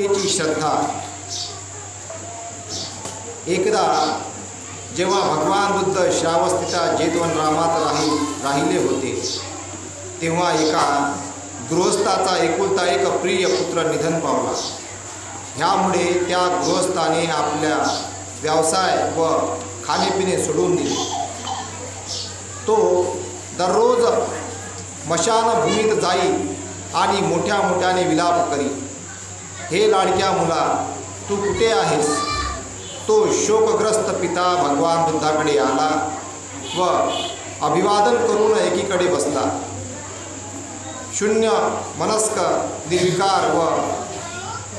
मातृकेची श्रद्धा. एकदा जेव्हा भगवान बुद्ध श्रावस्थिता जेतवन रामात राही राहिले होते तेव्हा एका गृहस्थाचा एकुलता एक प्रिय पुत्र निधन पावला. ह्यामुळे त्या गृहस्थाने आपल्या व्यवसाय व खाणेपिणे सोडून दिले. तो दररोज मशानभूमीत जाई आणि मोठ्या मोठ्याने विलाप करी हे लाडक्या मुला तू कुठे आहेस? तो शोकग्रस्त पिता भगवान बुद्धाकडे आला व अभिवादन करून एकीकडे बसला. शून्य मनस्क निर्विकार व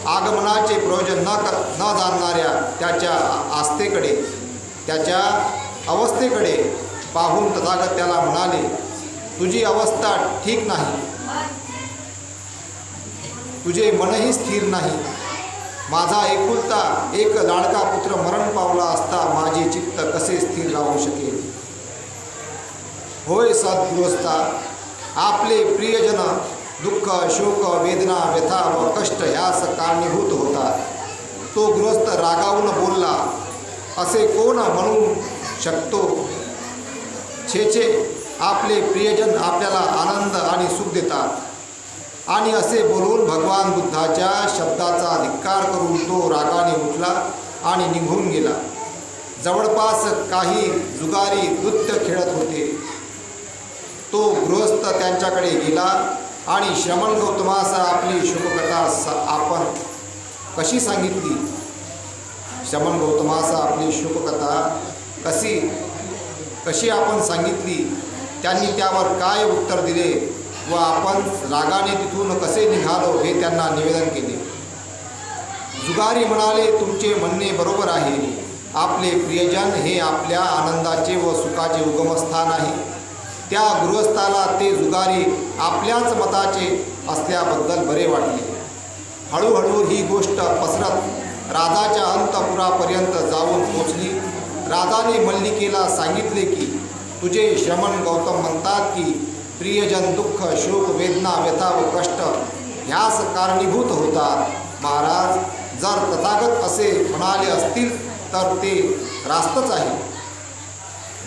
आगमनाचे प्रयोजन न क न जाणणाऱ्या त्याच्या आस्थेकडे त्याच्या अवस्थेकडे पाहून तथागत त्याला म्हणाले तुझी अवस्था ठीक नाही. तुझे मनही स्थिर नाही. माझा एकुलता एक लाडका पुत्र मरण पावला असता माझे चित्त कसे स्थिर राहू शकेल? होय सद्गृहस्था आपले प्रियजन दुःख शोक वेदना व्यथा व कष्ट ह्यास कारणीभूत होतात. तो गृहस्थ रागावून बोलला असे कोण म्हणू शकतो? छेचे आपले प्रियजन आपल्याला आनंद आणि सुख देतात. आणि असे बोलून भगवान बुद्धाच्या शब्दाचा धिक्कार करून तो रागाने उठला आणि निघून गेला. जवळपास काही जुगारी नृत्य खेळत होते. तो गृहस्थ त्यांच्याकडे गेला आणि श्रमण गौतमास आपली शुभकथा स आपण कशी सांगितली? श्रमण गौतमास आपली शुभकथा कशी कशी आपण सांगितली? त्यांनी त्यावर काय उत्तर दिले? व आपण रागाने तिथून कसे निघालो हे त्यांना निवेदन केले. जुगारी म्हणाले तुमचे म्हणणे बरोबर आहे. आपले प्रियजन हे आपल्या आनंदाचे व सुखाचे उगमस्थान आहे. त्या गृहस्थाला ते जुगारी आपल्याच मताचे असल्याबद्दल बरे वाटले. हळूहळू ही गोष्ट पसरत राधाच्या अंतपुरापर्यंत जाऊन पोचली. राधाने मल्लिकेला सांगितले की तुझे श्रमण गौतम म्हणतात की प्रियजन दुःख शोक वेदना व्यथा व कष्ट ह्यास कारणीभूत होतात महाराज जर तथागत असे म्हणाले असतील तर ते रास्तच आहे.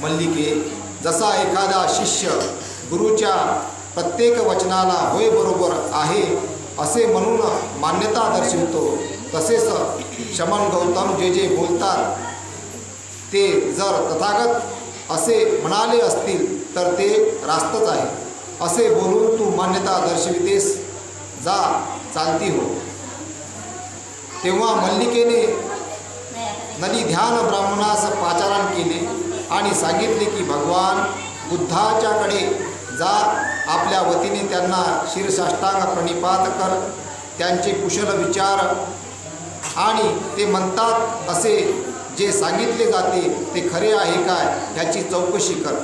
मल्लिके जसा एखादा शिष्य गुरुच्या प्रत्येक वचनाला होय बरोबर आहे असे म्हणून मान्यता दर्शवितो तसेच शमन गौतम जे जे बोलतात ते जर तथागत असे म्हणाले असतील तर ते रास्तच आहे. असे बोलून तू मान्यता दर्शवितेस जा चालती हो. तेव्हा मल्लिकेने नदी ध्यान ब्राह्मणास पाचारण केले आणि सांगितले की भगवान बुद्धाच्याकडे जा आपल्या वतीने त्यांना शिरसाष्टांग प्रणिपात कर त्यांचे कुशल विचार आणि ते म्हणतात असे जे सांगितले जाते ते खरे आहे काय ह्याची चौकशी कर.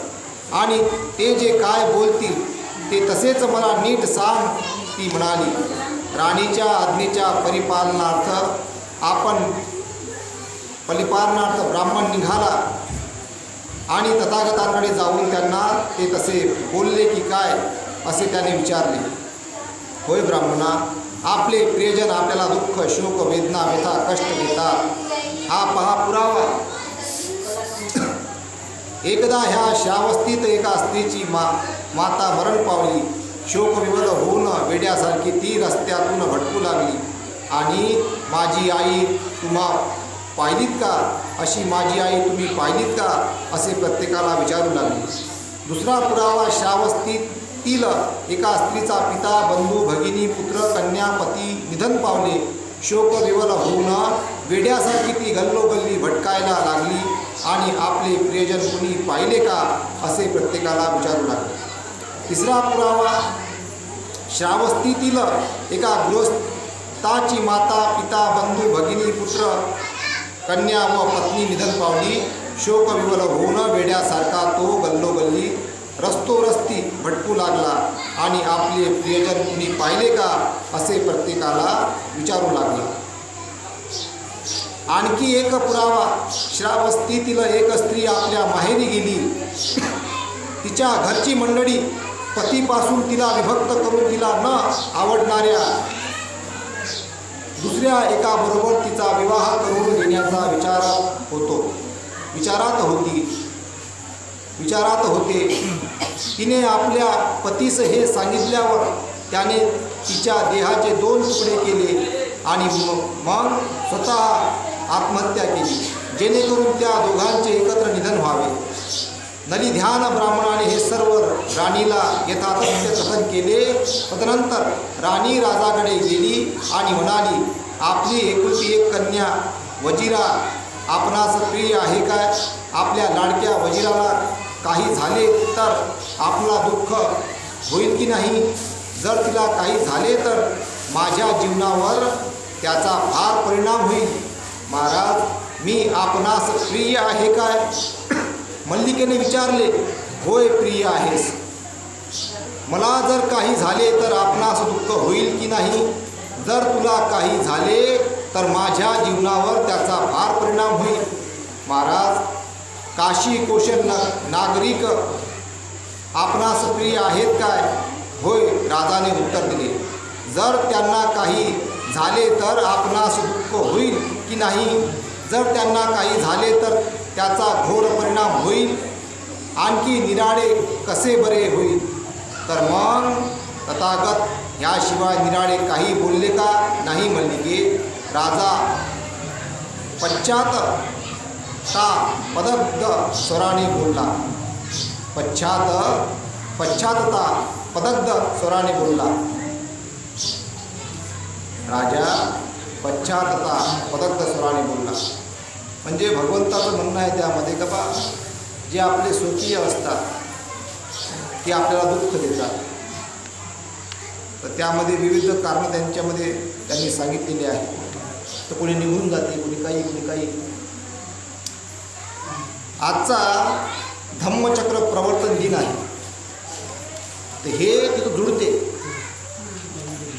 आणि ते जे काय बोलतील ते तसेच मला नीट सांग ती म्हणाली. राणीच्या आज्ञेच्या परिपालनार्थ आपण परिपालनार्थ ब्राह्मण निघाला आणि तथागतांकडे जाऊन त्यांना ते तसे बोलले की काय असे त्याने विचारले. होय ब्राह्मणा आपले प्रियजन आपल्याला दुःख शोक वेदना व्यथा कष्ट घेतात हा पहा पुरावा. एकदा ह्या श्रावस्तीत एका स्त्रीची मा माता मरण पावली. शोकविवल होऊन वेड्यासारखी ती रस्त्यातून भटकू लागली. आणि माझी आई तुम्हा पाहिलीत का? अशी माझी आई तुम्ही पाहिलीत का? असे प्रत्येकाला विचारू लागले. दुसरा पुरावा श्रावस्तीतील एका स्त्रीचा पिता बंधू भगिनी पुत्र कन्या पती निधन पावले. शोकविवल होऊन वेड्यासारखी ती गल्लोगल्ली भटकायला लागली. आणि आपले प्रियजन कुणी पाहिले का असे प्रत्येकाला विचारू लागले. तिसरा पुरावा श्रावस्तीतील एका गृहस्थाची माता पिता बंधू भगिनी पुत्र कन्या व पत्नी निधन पावली. शोकविवल होऊन वेड्यासारखा तो गल्लोगल्ली रस्तोरस्ती भटकू लागला आणि आपले प्रियजन कुणी पाहिले का असे प्रत्येकाला विचारू लागला. आणखी एक पुरावा. श्रावस्तीतील एक स्त्री आपल्या माहेरी गेली. तिच्या घरची मंडळी पतीपासून तिला विभक्त करून तिला न आवडणाऱ्या दुसऱ्या एकाबरोबर तिचा विवाह करून घेण्याचा विचार होतो. विचारात होती. विचारात होते. तिने आपल्या पतीस हे सांगितल्यावर त्याने तिच्या देहाचे दोन तुकडे केले आणि मग स्वतः आत्महत्या केली. जेणेकरून त्या दोघांचे एकत्र निधन व्हावे. नली ध्यान ब्राह्मणाने हे सर्व राणीला यथातथ्य कथन केले. तदनंतर राणी राजाकडे गेली आणि म्हणाली आपली एकुलती एक कन्या वजिरा आपणास प्रिय आहे काय? आपल्या लाडक्या वजिराला काही झाले तर आपला दुःख होईल की नाही? जर तिला काही झाले तर माझ्या जीवनावर त्याचा फार परिणाम होईल. महाराज मी आपणास प्रिय आहे काय? मल्लिकेने विचारले होय प्रिय आहेस. मला जर काही झाले तर आपणास दुःख होईल की नाही? जर तुला काही झाले तर माझ्या जीवनावर त्याचा फार परिणाम होईल. महाराज काशी कौशल न नागरिक आपणास प्रिय आहेत काय? होय राजाने उत्तर दिले. जर त्यांना काही झाले तर आपणास दुःख होईल की नाही? जर त्यांना काही झाले तर त्याचा घोर परिणाम होईल. आणखी निराळे कसे बरे होईल? तर मग तथागत याशिवाय निराळे काही बोलले का नाही मल्लिके? राजा पश्चात ता पदग्ध स्वराने बोलला. पश्चात पश्चातता पदग्ध स्वराने बोलला. राजा पश्चातता पदग्ध स्वराने बोलला म्हणजे भगवंताचं म्हणणं आहे त्यामध्ये का बा जे आपले स्वकीय असतात ते आपल्याला दुःख देतात. तर त्यामध्ये विविध कारणं त्यांच्यामध्ये त्यांनी सांगितलेली आहे तर कोणी निघून जाते कोणी काही कोणी काही. आजचा धम्मचक्र प्रवर्तन दिन आहे. तर हे तिथं जुळते.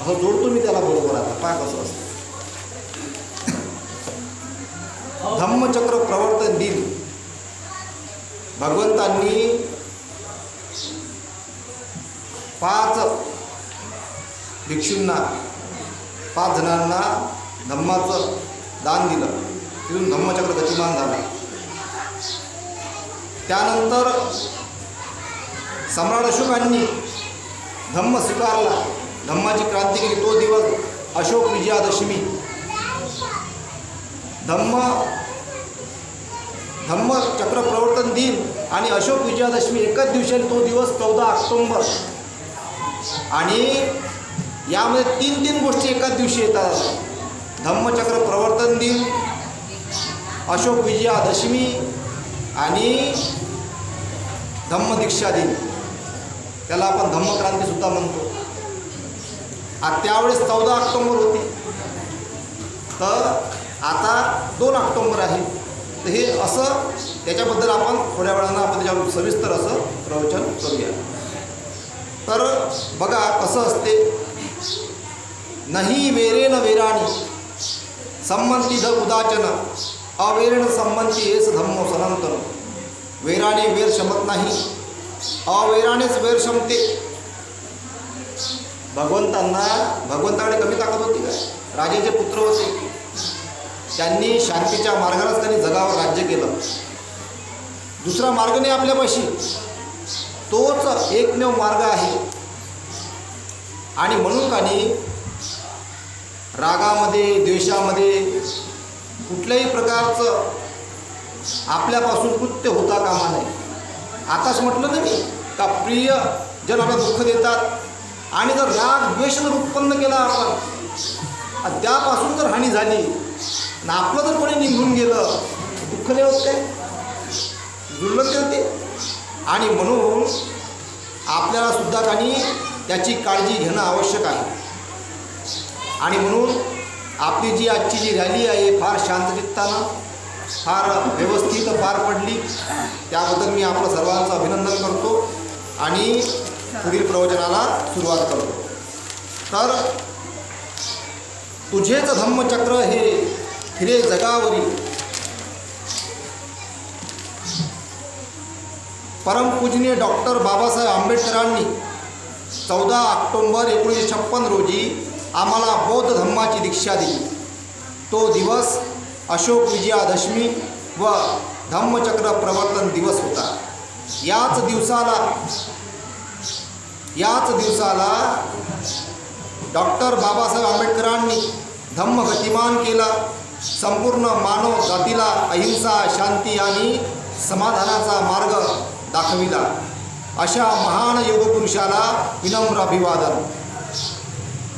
अहो जोडतो मी त्याला बरोबर आता पहा कसं असतं धम्मचक्र प्रवर्तन दिन. भगवंतांनी पाच भिक्षूंना पाच जणांना धम्माचं दान दिलं. तिथून धम्मचक्र गतिमान झालं. त्यानंतर सम्राट अशोकांनी धम्म स्वीकारला. धम्माची क्रांती केली. तो दिवस अशोक विजयादशमी. धम्म धम्म चक्र प्रवर्तन दिन आणि अशोक विजयादशमी एकच दिवशी तो दिवस चौदा ऑक्टोंबर. आणि यामध्ये तीन तीन गोष्टी एकाच दिवशी येतात. धम्मचक्र प्रवर्तन दिन अशोक विजयादशमी आणि धम्मदीक्षा दिन. त्याला आपण धम्मक्रांतीसुद्धा म्हणतो. आ त्यावेळेस चौदा ऑक्टोंबर होती. तर आता दोन ऑक्टोंबर आहे. तर हे असं त्याच्याबद्दल आपण थोड्या वेळानं आपण त्याच्यावर सविस्तर असं प्रवचन करूया. तर बघा कसं असते. नाही वेरेन वेराणी संमती ध उदाचन अवेरण संमती येस धम्म सनंतन वेराने वेर शमत नाही अवेरानेच वेर शमते. भगवंतांना भगवंताकडे कमी ताकद होती काय? राजेचे पुत्र होते. त्यांनी शांतीच्या मार्गालाच त्यांनी जगावर राज्य केलं. दुसरा मार्ग नाही आपल्यापाशी तोच एकमेव मार्ग आहे. आणि म्हणून का नाही रागामध्ये द्वेषामध्ये कुठल्याही प्रकारचं आपल्यापासून कृत्य होता कामा नये. आताच म्हटलं ना मी का प्रिय जनाला दुःख देतात आणि जर राग द्वेष जर उत्पन्न केला आपण आणि त्यापासून जर हानी झाली. ना आपलं जर कोणी निघून गेलं दुःख नाही होत काय? दुर्लक्ष होते. आणि म्हणून आपल्याला सुद्धा काही त्याची काळजी घेणं आवश्यक आहे. आणि म्हणून आपली जी आजची जी रॅली आहे फार शांतचित्तानं फार व्यवस्थित पार पडली त्याबद्दल मी आपलं सर्वांचं अभिनंदन करतो आणि पुढील प्रवचनाला सुरुवात करतो. तर तुझेच धम्मचक्र हे फिरे जगावरी. परमपूजनीय डॉक्टर बाबासाहेब आंबेडकरांनी चौदा ऑक्टोंबर एकोणीसशे छप्पन रोजी आम्हाला बौद्ध धम्माची दीक्षा दिली. तो दिवस अशोक विजयादशमी व धम्मचक्र प्रवर्तन दिवस होता. याच दिवसाला याच दिवसाला डॉक्टर बाबासाहेब आंबेडकरांनी धम्म गतिमान केला. संपूर्ण मानव जातीला अहिंसा शांती आणि समाधानाचा मार्ग दाखविला. अशा महान योगपुरुषाला विनम्र अभिवादन.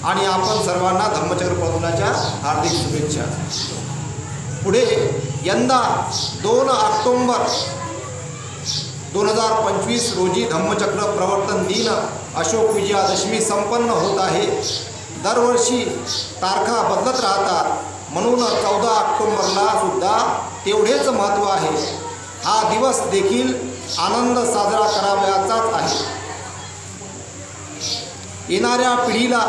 आणि आपण सर्वांना धम्मचक्र प्रवर्तनाच्या हार्दिक शुभेच्छा. पुढे यंदा दोन ऑक्टोंबर दोन हजार पंचवीस रोजी धम्मचक्र प्रवर्तन दिन अशोक विजयादशमी संपन्न होत आहे. दरवर्षी तारखा बदलत राहतात. म्हणून चौदा ऑक्टोंबरला सुद्धा तेवढेच महत्त्व आहे. हा दिवस देखील आनंद साजरा करावयाचाच आहे. येणाऱ्या पिढीला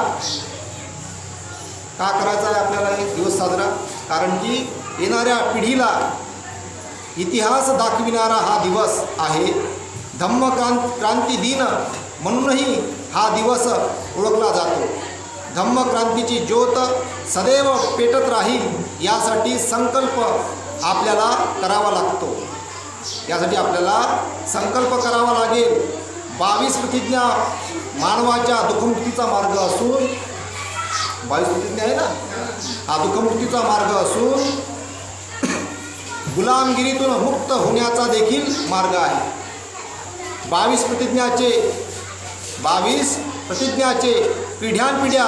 का करायचा आहे आपल्याला एक दिवस साजरा? कारण की येणाऱ्या पिढीला इतिहास दाखविणारा हा दिवस आहे. धम्मक्रांत क्रांती दिन म्हणूनही हा दिवस ओळखला जातो. धम्म क्रांतीची ज्योत सदैव पेटत राहील यासाठी संकल्प आपल्याला करावा लागतो. यासाठी आपल्याला संकल्प करावा लागेल. बावीस प्रतिज्ञा मानवाच्या दुःखमुक्तीचा मार्ग असून बावीस प्रतिज्ञा आहे ना? हा दुःखमुक्तीचा मार्ग असून गुलामगिरीतून मुक्त होण्याचा देखील मार्ग आहे. बावीस प्रतिज्ञाचे बावीस प्रतिज्ञाचे पिढ्यानपिढ्या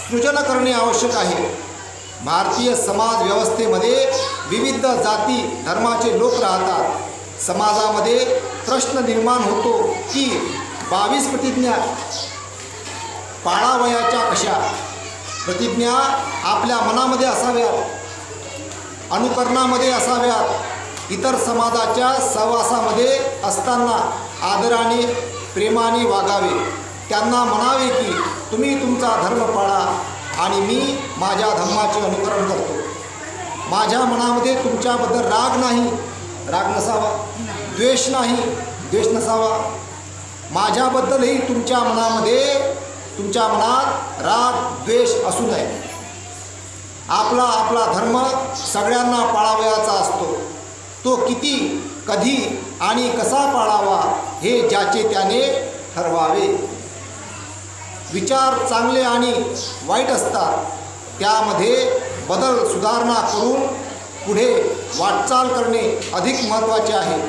सृजन करणे आवश्यक आहे. भारतीय समाज व्यवस्थेमध्ये विविध जाती धर्माचे लोक राहतात. समाजामध्ये प्रश्न निर्माण होतो की बावीस प्रतिज्ञा पाळावयाच्या कशा? प्रतिज्ञा आपल्या मनामध्ये असाव्यात अनुकरणामध्ये असाव्यात. इतर समाजाच्या सहवासामध्ये असताना आदराने प्रेमाने वागावे. त्यांना म्हणावे की तुम्ही तुमचा धर्म पाळा आणि मी माझ्या धर्माचे अनुकरण करतो. माझ्या मनामध्ये तुमच्याबद्दल राग नाही. राग नसावा. द्वेष नाही. द्वेष नसावा. माझ्याबद्दलही तुमच्या मनामध्ये तुमच्या मनात राग द्वेष असू नये. आपला आपला धर्म सगळ्यांना पाळावयाचा असतो. तो किती कधी आणि कसा पाळावा हे ज्याचे त्याने ठरवावे. विचार चांगले आणि वाईट असतात त्यामध्ये बदल सुधारणा करून पुढे वाटचाल करणे अधिक महत्त्वाचे आहे.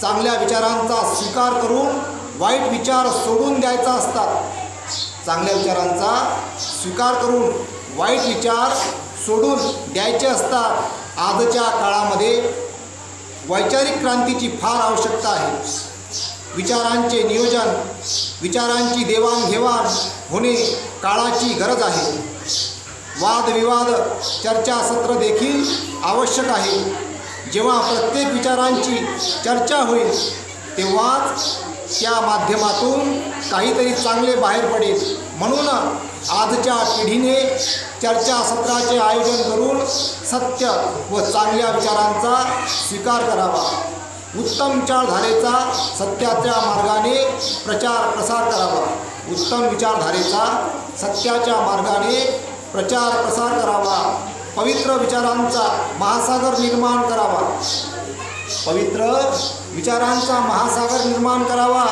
चांगल्या विचारांचा स्वीकार करून वाईट विचार सोडून द्यायचा असतात. चांगल्या विचारांचा स्वीकार करून वाईट विचार सोडून द्यायचे असतात. आजच्या काळामध्ये वैचारिक क्रांतीची फार आवश्यकता आहे. विचारांचे नियोजन विचारांची देवाणघेवाण होणे काळाची गरज आहे. वादविवाद चर्चासत्र देखील आवश्यक आहे. जेव्हा प्रत्येक विचारांची चर्चा होईल तेव्हाच त्या माध्यमातून काहीतरी चांगले बाहेर पडेल. म्हणून आजच्या पिढीने चर्चासत्राचे आयोजन करून सत्य व चांगल्या विचारांचा स्वीकार करावा. उत्तम विचारधारेचा सत्याच्या मार्गाने प्रचार प्रसार करावा. उत्तम विचारधारेचा सत्याच्या मार्गाने प्रचार प्रसार करावा. पवित्र विचारांचा महासागर निर्माण करावा. पवित्र विचारांचा महासागर निर्माण करावा.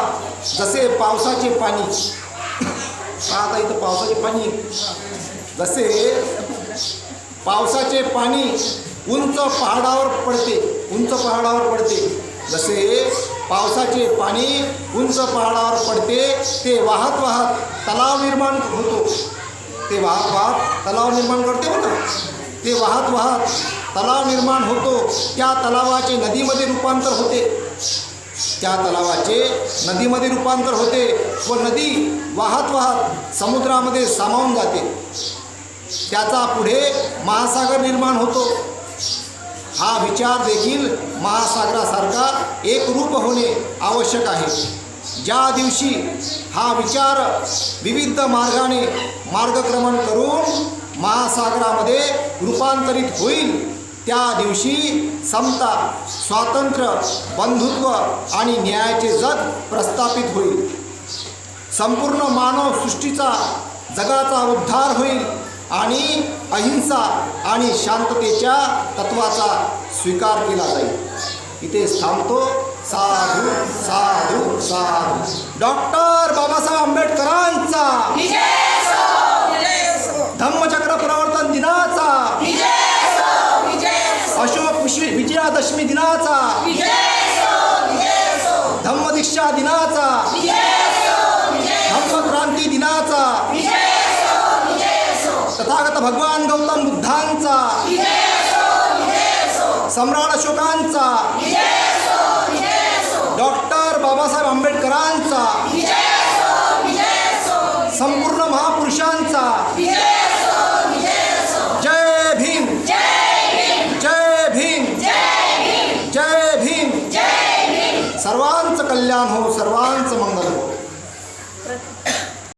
जसे पावसाचे पाणी. आता इथं पावसाचे पाणी? जसे पावसाचे पाणी उंच पहाडावर पडते. उंच पहाडावर पडते. जसे पावसाचे पाणी उंच पहाडावर पडते ते वाहत वाहत तलाव निर्माण होतो. ते वाहत वाहत तलाव निर्माण करते बघा ते वाहत वाहत तलाव निर्माण होतो. त्या तलावाचे नदीमध्ये रूपांतर होते. त्या तलावाचे नदीमध्ये रूपांतर होते व नदी वाहत वाहत समुद्रामध्ये सामावून जाते. त्याचा पुढे महासागर निर्माण होतो. हा विचार देखील महासागरासारखा एक रूप होणे आवश्यक आहे. ज्या दिवशी हा विचार विविध मार्गाने मार्गक्रमण करून महासागरामध्ये रूपांतरित होईल त्या दिवशी समता स्वातंत्र्य बंधुत्व आणि न्यायाचे जग प्रस्थापित होईल. संपूर्ण मानव सृष्टीचा जगाचा उद्धार होईल आणि अहिंसा आणि शांततेच्या तत्वाचा स्वीकार केला जाईल. इथेच थांबतो. साधू साधू साधू. डॉक्टर बाबासाहेब आंबेडकरांचा. धम्मचक्र प्रवर्तन दिनाचा. अशोक विजयादशमी दिनाचा. धम्मदीक्षा दिनाचा धम्मक्रांती दिनाचा तथागत भगवान गौतम बुद्धांचा. सम्राट अशोकांचा. डॉक्टर बाबासाहेब आंबेडकरांचा. संपूर्ण महापुरुषांचा. जय भीम. जय भीम. जय भीम. सर्वांचं कल्याण हो